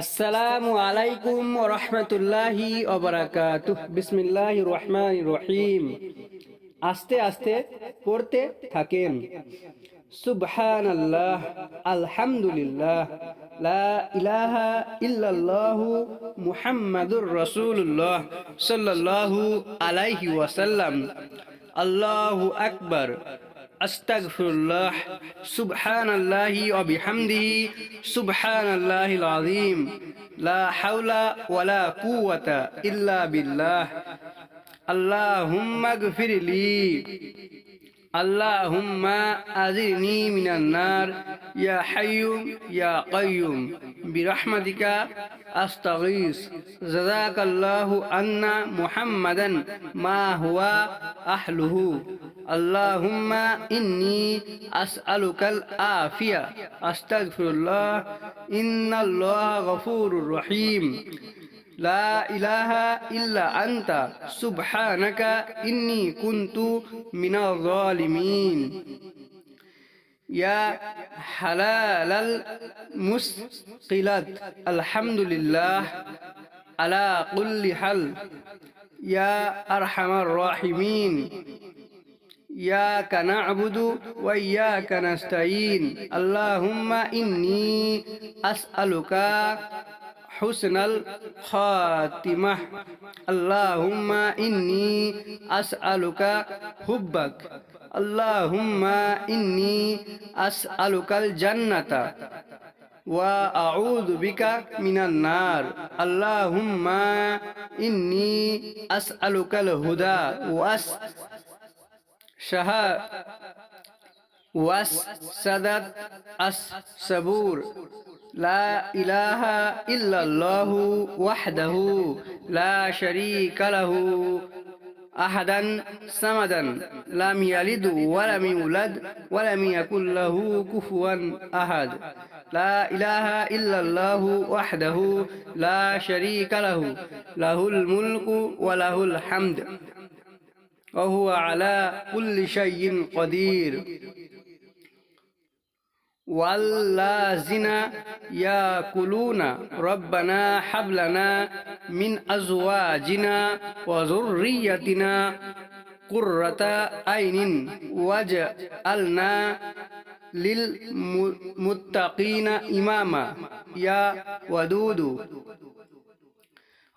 আসসালামু আলাইকুম রহমতুল্লাহি অবরাকাতুহ বিসমিল্লাহ রহমান রহিম। আস্তে আস্তে পড়তে থাকেন। সুবহান আল্লাহ আলহামদুলিল্লাহ, লা ইলাহা ইল্লাল্লাহু মুহাম্মাদুর রাসূলুল্লাহ সাল্লাল্লাহু আলাইহি ওয়াসাল্লাম। আল্লাহু আকবার। أستغفر الله. سبحان الله وبحمده. سبحان الله العظيم. لا حول ولا قوة إلا بالله. اللهم اغفر لي. أزرني من النار. يا حي يا قيوم. برحمتك أستغيث. جزاك الله أن محمدا ما هو أهله. اللهم إني أسألك العافية. أستغفر الله. إن الله غفور رحيم. لا إله إلا أنت سبحانك إني كنت من الظالمين. يا حلال المسقلات الحمد لله على كل حال. يا أرحم الراحمين. إياك نعبد وإياك نستعين. اللهم إني أسألك حسن الخاتمة. اللهم إني أسألك حبك. اللهم إني أسألك الجنة وأعوذ بك من النار. اللهم إني أسألك الهدى وأس شها والسدد الصبور. لا إله إلا الله وحده لا شريك له. أحدا سمدا لم يلد ولم يولد ولم يكن له كفوا أحد. لا إله إلا الله وحده لا شريك له. له الملك وله الحمد. وهو على كل شيء قدير. والذين يأكلون ربنا حب لنا من أزواجنا وذريتنا قرة عين واجعلنا للمتقين إماما يا ودود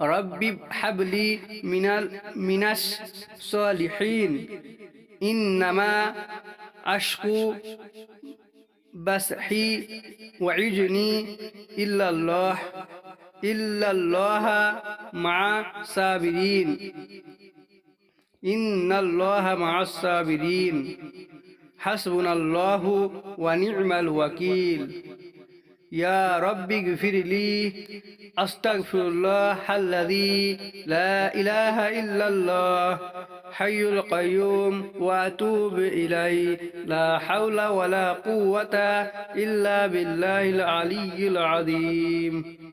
رب هب لي من من الصالحين إنما أشكو بسحي وعجني إلا الله إلا الله مع الصابرين. إن الله مع الصابرين. حسبنا الله ونعم الوكيل. يا رب اغفر لي أستغفر الله الذي لا إله إلا الله حي القيوم وأتوب إليه. لا حول ولا قوة إلا بالله العلي العظيم.